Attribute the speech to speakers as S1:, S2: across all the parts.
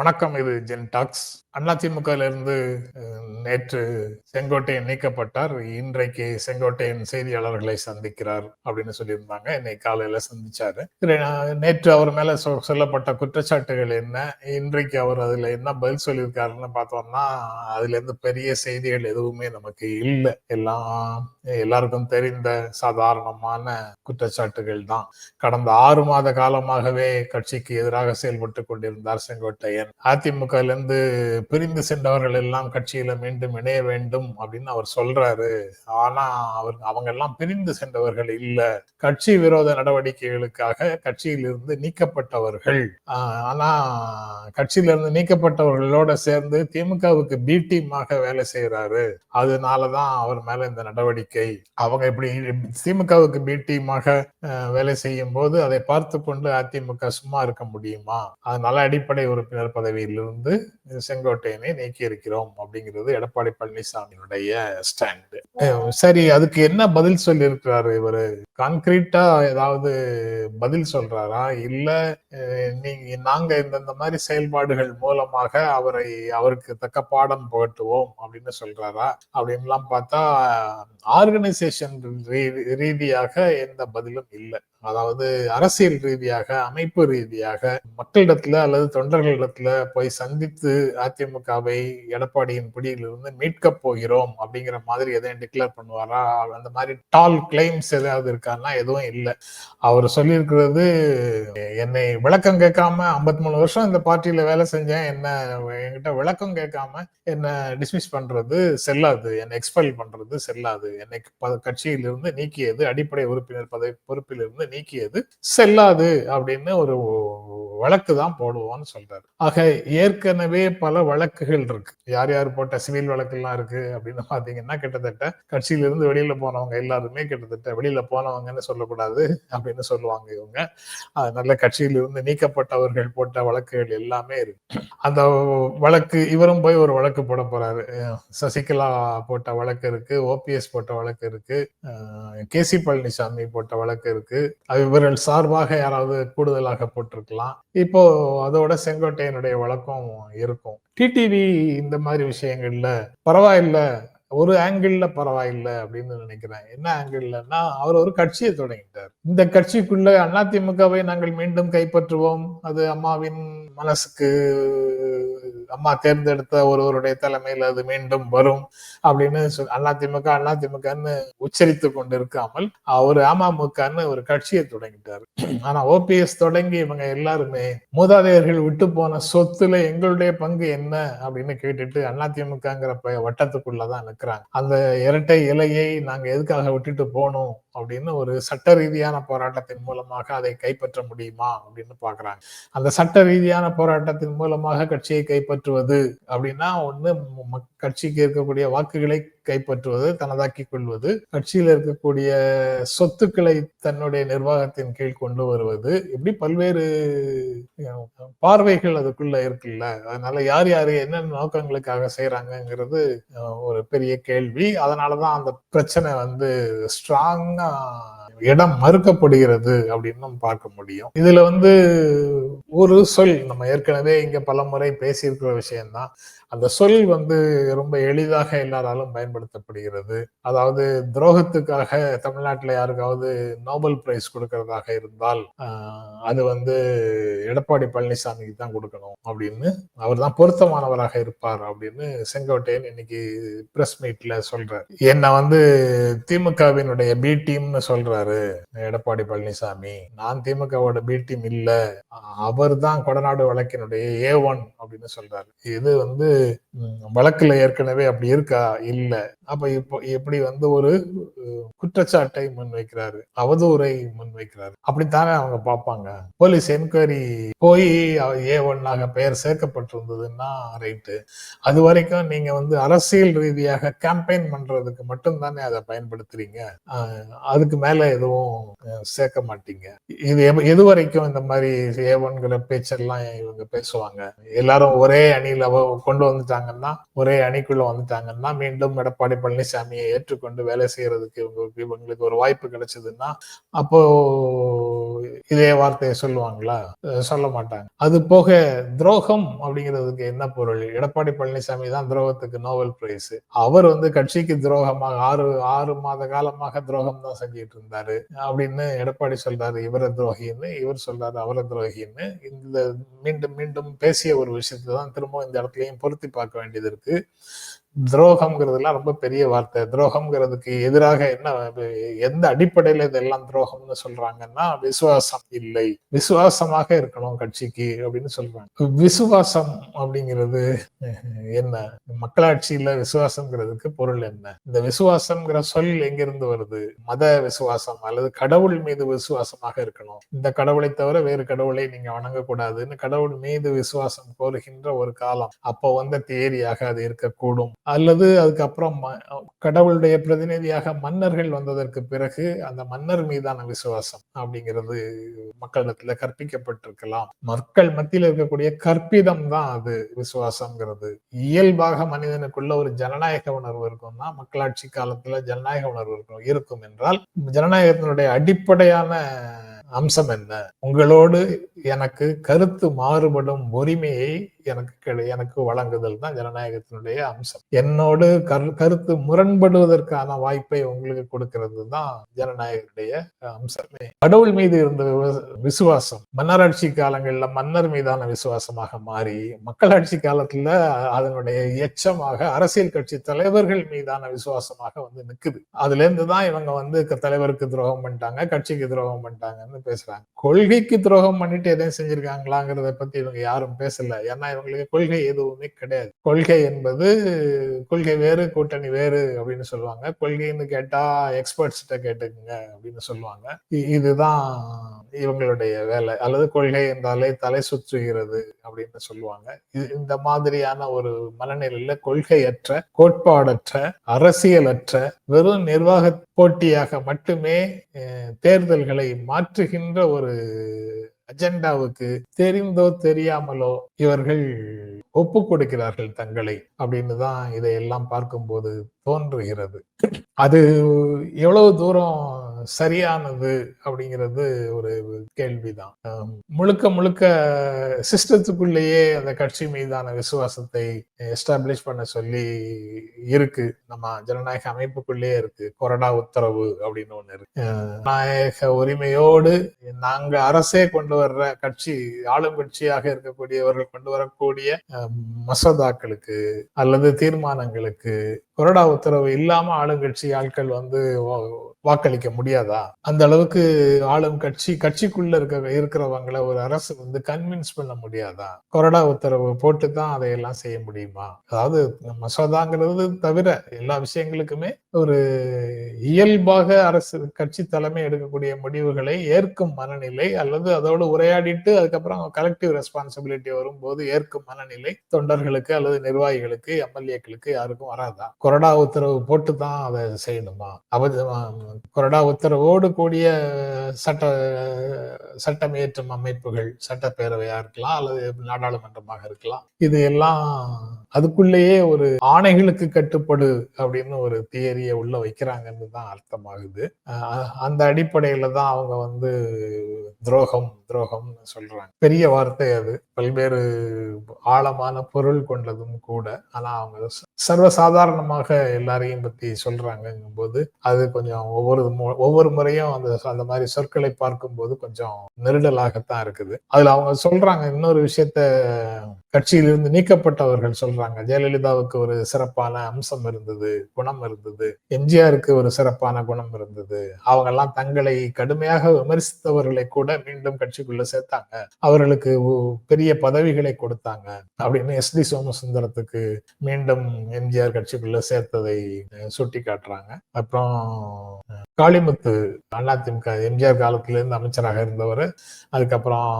S1: வணக்கம் இது gen tax. அதிமுகல நேற்று செங்கோட்டையன் நீக்கப்பட்டார். இன்றைக்கு செங்கோட்டையன் செய்தியாளர்களை சந்திக்கிறார் அப்படின்னு சொல்லியிருந்தாங்க. இன்னைக்கு காலையில சந்திச்சாரு. நேற்று அவர் மேல சொ- சொல்லப்பட்ட குற்றச்சாட்டுகள் என்ன? இன்றைக்கு அவர் அதுல என்ன பதில் சொல்லியிருக்காருன்னு பார்த்தோம்னா அதுல இருந்து பெரிய செய்திகள் எதுவுமே நமக்கு இல்லை. எல்லாம் எல்லாருக்கும் தெரிந்த சாதாரணமான குற்றச்சாட்டுகள் தான். கடந்த ஆறு மாத காலமாகவே கட்சிக்கு எதிராக செயல்பட்டு கொண்டிருந்தார் செங்கோட்டையன். அதிமுக இருந்து பிரிந்து சென்றவர்கள் எல்லாம் கட்சியில மீண்டும் இணைய வேண்டும் அப்படின்னு அவர் சொல்றாரு. ஆனா அவர் அவங்க எல்லாம் பிரிந்து சென்றவர்கள் இல்ல. கட்சி விரோத நடவடிக்கைகளுக்காக கட்சியிலிருந்து நீக்கப்பட்டவர்கள். ஆஹ் ஆனா கட்சியிலிருந்து நீக்கப்பட்டவர்களோட சேர்ந்து திமுகவுக்கு பி டீமாக வேலை செய்யறாரு அதனாலதான் அவர் மேல இந்த நடவடிக்கை. அவங்க இப்படி திமுகவுக்கு பி டீமாக வேலை செய்யும் போது அதை பார்த்து கொண்டு அதிமுக சும்மா இருக்க முடியுமா? அதனால அடிப்படை உறுப்பினர் பதவியிலிருந்து செங்கோட்டையனை நீக்கி இருக்கிறோம் அப்படிங்கிறது எடப்பாடி பழனிசாமியினுடைய ஸ்டாண்டு. சரி அதுக்கு என்ன பதில் சொல்லி இருக்கிறாரு இவரு? கான்கிரீட்டா ஏதாவது பதில் சொல்றாரா? இல்ல நீங்க நாங்க இந்த மாதிரி செயல்பாடுகள் மூலமாக அவரை அவருக்கு தக்க பாடம் புகட்டுவோம் அப்படின்னு சொல்றாரா? அப்படின்லாம் பார்த்தா ஆர்கனைசேஷன் ரீதியாக எந்த பதிலும் இல்லை. அதாவது அரசியல் ரீதியாக அமைப்பு ரீதியாக மக்களிடத்துல அல்லது தொண்டர்களிடத்துல போய் சந்தித்து அதிமுகவை எடப்பாடியின் பிடியிலிருந்து மீட்கப் போகிறோம் அப்படிங்கிற மாதிரி எதையும் டிக்ளேர் பண்ணுவாரா? அந்த மாதிரி டால் கிளைம்ஸ் ஏதாவது இருக்கான்னா எதுவும் இல்லை. அவர் சொல்லியிருக்கிறது என்னை விளக்கம் கேட்காம 53 மூணு வருஷம் இந்த பார்ட்டியில வேலை செஞ்சேன். என்ன என்கிட்ட விளக்கம் கேட்காம என்ன டிஸ்மிஸ் பண்றது செல்லாது. என்னை எக்ஸ்பெல் பண்றது செல்லாது. என்னை ப- கட்சியிலிருந்து நீக்கியது அடிப்படை உறுப்பினர் பதவி பொறுப்பிலிருந்து நீக்கியது. செல்லாது அப்படின்னு ஒரு வழக்கு தான் போடுவோம்னு சொல்றாரு. ஆக ஏற்கனவே பல வழக்குகள் இருக்கு. யார் யார் போட்ட சிவில் வழக்குலாம் இருக்கு அப்படின்னு பாத்தீங்கன்னா கிட்டத்தட்ட கட்சியில இருந்து வெளியில போனவங்க எல்லாருமே கிட்டத்தட்ட வெளியில போனவங்கன்னு சொல்லக்கூடாது அப்படின்னு சொல்லுவாங்க இவங்க. அதனால கட்சியில இருந்து நீக்கப்பட்டவர்கள் போட்ட வழக்குகள் எல்லாமே இருக்கு. அந்த வழக்கு இவரும் போய் ஒரு வழக்கு போட போறாரு. சசிகலா போட்ட வழக்கு இருக்கு ஓபிஎஸ் போட்ட வழக்கு இருக்கு கே சி பழனிசாமி போட்ட வழக்கு இருக்கு. அது இவர்கள் சார்பாக யாராவது கூடுதலாக போட்டிருக்கலாம். இப்போ அதோட செங்கோட்டையனுடைய வழக்கம் இருக்கும். டிடிவி இந்த மாதிரி விஷயங்கள்ல பரவாயில்ல ஒரு ஆங்கிள் பரவாயில்ல அப்படின்னு நினைக்கிறேன். என்ன ஆங்கிள்னா அவர் ஒரு கட்சியை தொடங்கிட்டார். இந்த கட்சிக்குள்ள அதிமுகவை நாங்கள் மீண்டும் கைப்பற்றுவோம். அது அம்மாவின் மனசுக்கு அம்மா தேர்ந்தெடுத்த ஒருவருடைய தலைமையில் அது மீண்டும் வரும் அப்படின்னு சொல் அதிமுக அதிமுகன்னு உச்சரித்து கொண்டு இருக்காமல் அவர் அமமுகன்னு ஒரு கட்சியை தொடங்கிட்டார். ஆனா ஓபிஎஸ் தொடங்கி இவங்க எல்லாருமே மூதாதையர்கள் விட்டு போன சொத்துல எங்களுடைய பங்கு என்ன அப்படின்னு கேட்டுட்டு அதிமுகங்கிற ப- வட்டத்துக்குள்ளதான் நிற்கிறாங்க அந்த இரட்டை இலையை நாங்க எதுக்காக விட்டுட்டு போனோம் அப்படின்னு ஒரு சட்ட ரீதியான போராட்டத்தின் மூலமாக அதை கைப்பற்ற முடியுமா அப்படின்னு பாக்குறாங்க. அந்த சட்ட ரீதியான போராட்டத்தின் மூலமாக கட்சியை கைப்பற்றுவது அப்படின்னா ஒண்ணு கட்சிக்கு இருக்கக்கூடிய வாக்குகளை கைப்பற்றுவது தனதாக்கி கொள்வது கட்சியில் இருக்கக்கூடிய சொத்துக்களை தன்னுடைய நிர்வாகத்தின் கீழ் கொண்டு வருவது. இப்படி பல்வேறு பார்வைகள் அதுக்குள்ள இருக்குல்ல. அதனால யார் யார் என்னென்ன நோக்கங்களுக்காக செய்யறாங்கிறது ஒரு பெரிய கேள்வி. அதனாலதான் அந்த பிரச்சனை வந்து ஸ்ட்ராங்கா இடம் மறுக்கப்படுகிறது அப்படின்னு நம்ம பார்க்க முடியும். இதுல வந்து ஒரு சொல் நம்ம ஏற்கனவே இங்க பல முறை பேசியிருக்கிற விஷயம்தான். அந்த சொல் வந்து ரொம்ப எளிதாக எல்லாராலும் பயன்படுத்தப்படுகிறது. அதாவது துரோகத்துக்காக தமிழ்நாட்டில் யாருக்காவது நோபல் பிரைஸ் கொடுக்கறதாக இருந்தால் அது வந்து எடப்பாடி பழனிசாமிக்கு தான் கொடுக்கணும் அப்படின்னு அவர் தான் பொருத்தமானவராக இருப்பார் அப்படின்னு செங்கோட்டையன் இன்னைக்கு பிரஸ் மீட்ல சொல்றாரு. என்னை வந்து திமுகவினுடைய பி டீம்னு சொல்றாரு எடப்பாடி பழனிசாமி. நான் திமுகவோட பி டீம் இல்லை. அவர் தான் கொடநாடு வழக்கினுடைய ஏ ஒன் அப்படின்னு சொல்றாரு. இது வந்து வழக்குல ஏற்கனவே அப்படி இருக்கா? இல்ல. அப்ப இப்போ எப்படி வந்து ஒரு குற்றச்சாட்டை முன்வைக்கிறாரு? அவதூறை முன்வைக்கிறாரு. அப்படித்தானே அவங்க பார்ப்பாங்க? போலீஸ் என்கொயரி போய் ஏ ஒன்னாக பெயர் சேர்க்கப்பட்டிருந்ததுன்னா ரைட்டு அது வரைக்கும் நீங்க வந்து அரசியல் ரீதியாக கேம்பெயின் பண்றதுக்கு மட்டும் தானே அதை பயன்படுத்துறீங்க? அதுக்கு மேல எதுவும் சேர்க்க மாட்டீங்க. இது எது வரைக்கும் இந்த மாதிரி ஏவன்கிற பேச்செல்லாம் இவங்க பேசுவாங்க? எல்லாரும் ஒரே அணியில கொண்டு வந்துட்டாங்கன்னா ஒரே அணிக்குள்ள வந்துட்டாங்கன்னா மீண்டும் எடப்பாடி பழனிசாமியை ஏற்றுக்கொண்டு வேலை செய்யறதுக்கு இவங்களுக்கு இவங்களுக்கு ஒரு வாய்ப்பு கிடைச்சதுன்னா அப்போ இதே வார்த்தையை சொல்லுவாங்களா? சொல்ல மாட்டாங்க. அது போக துரோகம் அப்படிங்கிறதுக்கு என்ன பொருள்? எடப்பாடி பழனிசாமி தான் துரோகத்துக்கு நோபல் பிரைஸ் அவர் வந்து கட்சிக்கு துரோகமாக ஆறு ஆறு மாத காலமாக துரோகம் தான் செஞ்சிட்டு இருந்தாரு. அப்படின்னு எடப்பாடி சொல்றாரு இவர துரோகின்னு. இவர் சொல்றாரு அவர துரோகின்னு. இந்த மீண்டும் மீண்டும் பேசிய ஒரு விஷயத்தை தான் திரும்ப இந்த இடத்துலயும் பொருத்தி பார்க்க வேண்டியது இருக்கு. துரோகம்ங்கிறதுலாம் ரொம்ப பெரிய வார்த்தை. துரோகம்ங்கிறதுக்கு எதிராக என்ன எந்த அடிப்படையில இதெல்லாம் துரோகம்னு சொல்றாங்கன்னா விசுவாசம் இல்லை. விசுவாசமாக இருக்கணும் கட்சிக்கு அப்படின்னு சொல்றாங்க. விசுவாசம் அப்படிங்கிறது என்ன? மக்களாட்சியில விசுவாசம்ங்கிறதுக்கு பொருள் என்ன? இந்த விசுவாசம்ங்கிற சொல் எங்கிருந்து வருது? மத விசுவாசம் அல்லது கடவுள் மீது விசுவாசமாக இருக்கணும். இந்த கடவுளை தவிர வேறு கடவுளை நீங்க வணங்கக்கூடாதுன்னு கடவுள் மீது விசுவாசம் கோருகின்ற ஒரு காலம். அப்போ வந்த தேரியாக அது இருக்கக்கூடும். அல்லது அதுக்கப்புறம் கடவுளுடைய பிரதிநிதியாக மன்னர்கள் வந்ததற்கு பிறகு அந்த மன்னர் மீதான விசுவாசம் அப்படிங்கிறது மக்களிடத்துல கற்பிக்கப்பட்டிருக்கலாம். மக்கள் மத்தியில் இருக்கக்கூடிய கற்பிதம் தான் அது விசுவாசம்ங்கிறது. இயல்பாக மனிதனுக்குள்ள ஒரு ஜனநாயக உணர்வு இருக்கும்னா மக்களாட்சி காலத்துல ஜனநாயக உணர்வு இருக்கும் இருக்கும் என்றால் ஜனநாயகத்தினுடைய அடிப்படையான அம்சம் என்ன? உங்களோடு எனக்கு கருத்து மாறுபடும் உரிமையை எனக்கு எனக்கு வழங்குதல் தான் ஜனநாயகத்தினுடைய அம்சம். என்னோடு கருத்து முரண்படுவதற்கான வாய்ப்பை உங்களுக்கு கொடுக்கிறது தான் ஜனநாயகத்துடைய அம்சமே. கடவுள் மீது இருந்த விசுவாசம் மன்னராட்சி காலங்கள்ல மன்னர் மீதான விசுவாசமாக மாறி மக்களாட்சி காலத்துல அதனுடைய எச்சமாக அரசியல் கட்சி தலைவர்கள் மீதான விசுவாசமாக வந்து நிக்குது. அதுல இருந்து தான் இவங்க வந்து தலைவருக்கு துரோகம் பண்ணிட்டாங்க கட்சிக்கு துரோகம் பண்ணிட்டாங்கன்னு பேசுறாங்க. கொள்கைக்கு துரோகம் பண்ணிட்டு எதையும் செஞ்சிருக்காங்களாங்கிறத பத்தி இவங்க யாரும் பேசல. ஏன்னா இவங்களுக்கு கொள்கை எதுவுமே கிடையாது. கொள்கை என்பது கொள்கை வேறு கூட்டணி வேறு அப்படின்னு சொல்லுவாங்க. கொள்கைன்னு கேட்டா எக்ஸ்பர்ட்ஸ்கிட்ட கேட்டுக்குங்க அப்படின்னு சொல்லுவாங்க. இதுதான் இவங்களுடைய வேலை. அல்லது கொள்கை என்றாலே தலை சுற்றுகிறது அப்படின்னு சொல்லுவாங்க. இந்த மாதிரியான ஒரு மனநிலையில கொள்கையற்ற கோட்பாடற்ற அரசியலற்ற வெறும் நிர்வாக போட்டியாக மட்டுமே தேர்தல்களை மாற்றுகின்ற ஒரு அஜெண்டாவுக்கு தெரிந்தோ தெரியாமலோ இவர்கள் ஒப்பு கொடுக்கிறார்கள் தங்களை அப்படின்னு தான் இதையெல்லாம் பார்க்கும்போது தோன்றுகிறது. அது எவ்வளவு தூரம் சரியானது அப்படிங்கிறது ஒரு கேள்விதான். முழுக்க முழுக்க சிஸ்டத்துக்குள்ளேயே அந்த கட்சி மீதான விசுவாசத்தை எஸ்டாப்ளிஷ் பண்ண சொல்லி இருக்கு. நம்ம ஜனநாயக அமைப்புக்குள்ளேயே இருக்கு. கொரடா உத்தரவு அப்படின்னு ஒண்ணு இருக்கு. ஜனநாயக உரிமையோடு நாங்க அரசே கொண்டு வர்ற கட்சி ஆளும் கட்சியாக இருக்கக்கூடியவர்கள் கொண்டு வரக்கூடிய மசோதாக்களுக்கு அல்லது தீர்மானங்களுக்கு கொரடா உத்தரவு இல்லாம ஆளுங்கட்சி ஆட்கள் வந்து வாக்களிக்க முடியாதா? அந்த அளவுக்கு ஆளும் கட்சி கட்சிக்குள்ள இருக்க இருக்கிறவங்களை ஒரு அரசு வந்து கன்வின்ஸ் பண்ண முடியாதா? கொறடா உத்தரவு போட்டு தான் அதையெல்லாம் செய்ய முடியுமா? அதாவது மசோதாங்கிறது தவிர எல்லா விஷயங்களுக்குமே ஒரு இயல்பாக அரசு கட்சி தலைமை எடுக்கக்கூடிய முடிவுகளை ஏற்கும் மனநிலை அல்லது அதோடு உரையாடிட்டு அதுக்கப்புறம் கலெக்டிவ் ரெஸ்பான்சிபிலிட்டி வரும்போது ஏற்கும் மனநிலை தொண்டர்களுக்கு அல்லது நிர்வாகிகளுக்கு எம்எல்ஏக்களுக்கு யாருக்கும் வராதா? கொறடா உத்தரவு போட்டு தான் அதை செய்யணுமா? அவ கொறடா உத்தரவோடு கூடிய சட்ட சட்டமேற்றும் அமைப்புகள் சட்டப்பேரவையா இருக்கலாம் அல்லது நாடாளுமன்றமாக இருக்கலாம். இது எல்லாம் அதுக்குள்ளேயே ஒரு ஆணைகளுக்கு கட்டுப்படு அப்படின்னு ஒரு தியரியை உள்ள வைக்கிறாங்கன்னு தான் அர்த்தமாகுது. அந்த அடிப்படையில தான் அவங்க வந்து துரோகம் துரோகம்னு சொல்றாங்க. பெரிய வார்த்தை அது. பல்வேறு ஆழமான பொருள் கொண்டதும் கூட. ஆனா அவங்க சர்வசாதாரணமாக எல்லாரையும் பத்தி சொல்றாங்கங்கும் போது அது கொஞ்சம் ஒவ்வொரு ஒவ்வொரு முறையும் அந்த அந்த மாதிரி சொற்களை பார்க்கும்போது கொஞ்சம் நெருடலாகத்தான் இருக்குது. அதுல அவங்க சொல்றாங்க இன்னொரு விஷயத்த கட்சியிலிருந்து நீக்கப்பட்டவர்கள் சொல்றாங்க ஜெயலலிதாவுக்கு ஒரு சிறப்பான அம்சம் இருந்தது குணம் இருந்தது. எம்ஜிஆருக்கு ஒரு சிறப்பான குணம் இருந்தது. அவங்க எல்லாம் தங்களை கடுமையாக விமர்சித்தவர்களை கூட மீண்டும் கட்சிக்குள்ள சேர்த்தாங்க. அவர்களுக்கு பெரிய பதவிகளை கொடுத்தாங்க. அப்படின்னு எஸ் டி சோமசுந்தரத்துக்கு மீண்டும் எம்ஜிஆர் கட்சிக்குள்ள சேர்த்ததை சுட்டி காட்டுறாங்க அப்புறம் காளிமுத்து அதிமுக எம்ஜிஆர் காலத்திலிருந்து அமைச்சராக இருந்தவர். அதுக்கப்புறம்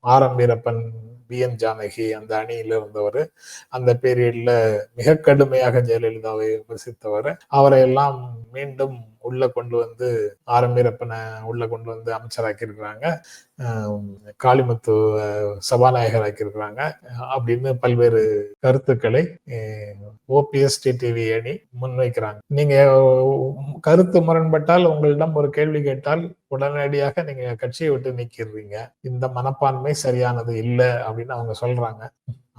S1: R M Veerappan V N Janaki அந்த அணியில இருந்தவர். அந்த பீரியட்ல மிக கடுமையாக ஜெயலலிதாவை விமர்சித்தவர். அவரை எல்லாம் மீண்டும் உள்ள கொண்டு வந்து ஆரம்பிரப்பனை உள்ள கொண்டு வந்து அமைச்சராக்கி இருக்கிறாங்க காளிமுத்து சபாநாயகர் ஆக்கியிருக்கிறாங்க அப்படின்னு பல்வேறு கருத்துக்களை ஓபிஎஸ் டிடிவி அணி முன்வைக்கிறாங்க. நீங்க கருத்து முரண்பட்டால் உங்களிடம் ஒரு கேள்வி கேட்டால் உடனடியாக நீங்க கட்சியை விட்டு நீக்கிடுறீங்க. இந்த மனப்பான்மை சரியானது இல்லை அப்படின்னு அவங்க சொல்றாங்க.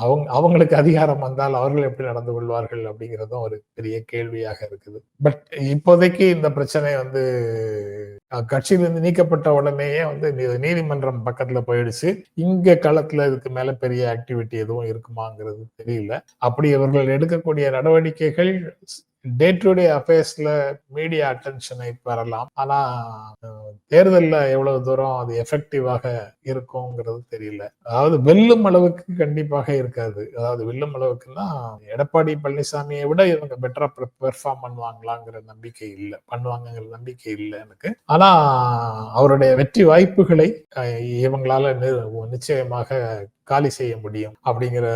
S1: அவங்க அவங்களுக்கு அதிகாரம் வந்தால் அவர்கள் எப்படி நடந்து கொள்வார்கள் அப்படிங்கிறதும் ஒரு பெரிய கேள்வியாக இருக்குது. பட் இப்போதைக்கு இந்த பிரச்சனை வந்து கட்சியிலிருந்து நீக்கப்பட்ட உடனேயே வந்து நீதிமன்றம் பக்கத்துல போயிடுச்சு. இங்க களத்துல இதுக்கு மேல பெரிய ஆக்டிவிட்டி எதுவும் இருக்குமாங்கிறது தெரியல. அப்படி இவர்கள் எடுக்கக்கூடிய நடவடிக்கைகள் டே டு டே அஃபேர்ஸ்ல மீடியா அட்டென்ஷனை பெறலாம். ஆனா தேர்தலில் எவ்வளவு தூரம் அது எஃபெக்டிவாக இருக்குங்கிறது தெரியல. அதாவது வெல்லும் அளவுக்கு கண்டிப்பாக இருக்காது. அதாவது வெல்லும் அளவுக்குன்னா எடப்பாடி பழனிசாமியை விட இவங்க பெட்டரா பெர்ஃபார்ம் பண்ணுவாங்களாங்கிற நம்பிக்கை இல்லை. பண்ணுவாங்கங்கிற நம்பிக்கை இல்லை எனக்கு. ஆனா அவருடைய வெற்றி வாய்ப்புகளை இவங்களால நிச்சயமாக காலி செய்ய முடியும் அப்படிங்கிற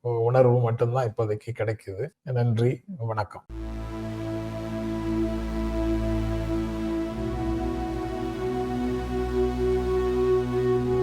S1: உணர்வு மட்டும்தான் இப்போதைக்கு கிடைக்குது. நன்றி வணக்கம்.